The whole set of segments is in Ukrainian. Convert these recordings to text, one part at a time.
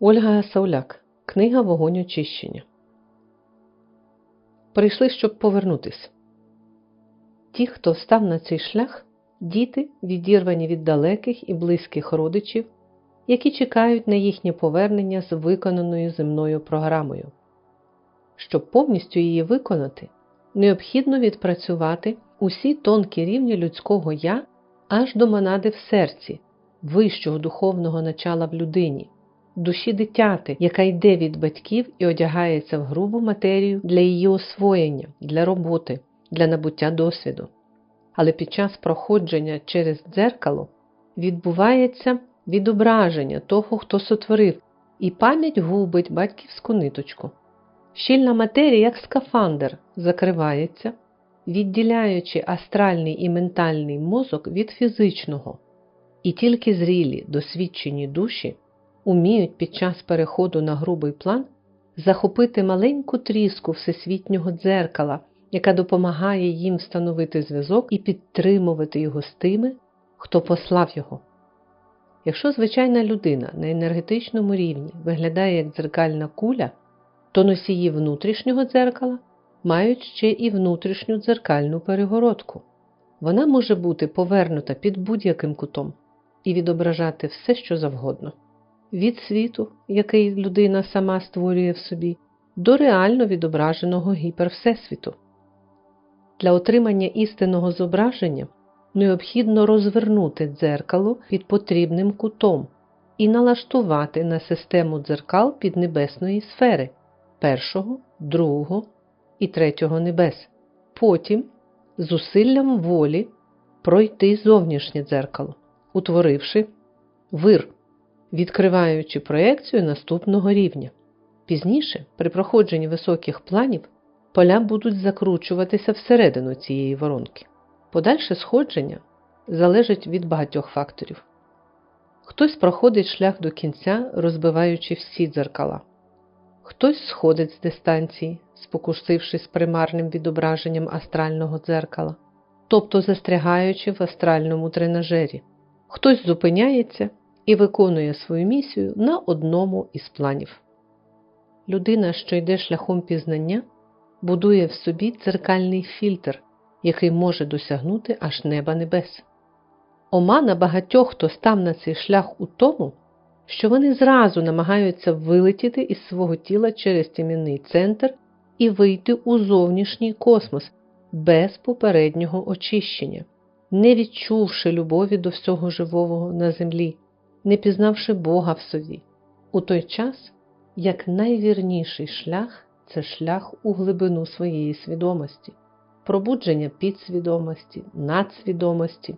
Ольга Сауляк. Книга Вогонь очищення. Прийшли, щоб повернутись. Ті, хто став на цей шлях, діти, відірвані від далеких і близьких родичів, які чекають на їхнє повернення з виконаною земною програмою. Щоб повністю її виконати, необхідно відпрацювати усі тонкі рівні людського я аж до монади в серці, вищого духовного начала в людині, душі дитяти, яка йде від батьків і одягається в грубу матерію для її освоєння, для роботи, для набуття досвіду. Але під час проходження через дзеркало відбувається відображення того, хто сотворив, і пам'ять губить батьківську ниточку. Щільна матерія, як скафандр, закривається, відділяючи астральний і ментальний мозок від фізичного, і тільки зрілі, досвідчені душі уміють під час переходу на грубий план захопити маленьку тріску всесвітнього дзеркала, яка допомагає їм встановити зв'язок і підтримувати його з тими, хто послав його. Якщо звичайна людина на енергетичному рівні виглядає як дзеркальна куля, то носії внутрішнього дзеркала мають ще і внутрішню дзеркальну перегородку. Вона може бути повернута під будь-яким кутом і відображати все, що завгодно від світу, який людина сама створює в собі, до реально відображеного гіпервсесвіту. Для отримання істинного зображення необхідно розвернути дзеркало під потрібним кутом і налаштувати на систему дзеркал піднебесної сфери першого, другого і третього небес, потім зусиллям волі пройти зовнішнє дзеркало, утворивши вир, відкриваючи проекцію наступного рівня. Пізніше, при проходженні високих планів, поля будуть закручуватися всередину цієї воронки. Подальше сходження залежить від багатьох факторів. Хтось проходить шлях до кінця, розбиваючи всі дзеркала, хтось сходить з дистанції, спокусившись примарним відображенням астрального дзеркала, тобто застрягаючи в астральному тренажері, хтось зупиняється і виконує свою місію на одному із планів. Людина, що йде шляхом пізнання, будує в собі дзеркальний фільтр, який може досягнути аж неба небес. Омана багатьох, хто став на цей шлях у тому, що вони зразу намагаються вилетіти із свого тіла через тім'яний центр і вийти у зовнішній космос без попереднього очищення, не відчувши любові до всього живого на землі, не пізнавши Бога в собі, у той час, як найвірніший шлях це шлях у глибину своєї свідомості, пробудження підсвідомості, надсвідомості,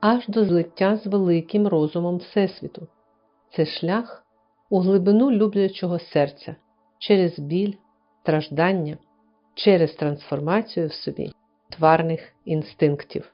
аж до злиття з великим розумом Всесвіту. Це шлях у глибину люблячого серця через біль, страждання, через трансформацію в собі тварних інстинктів.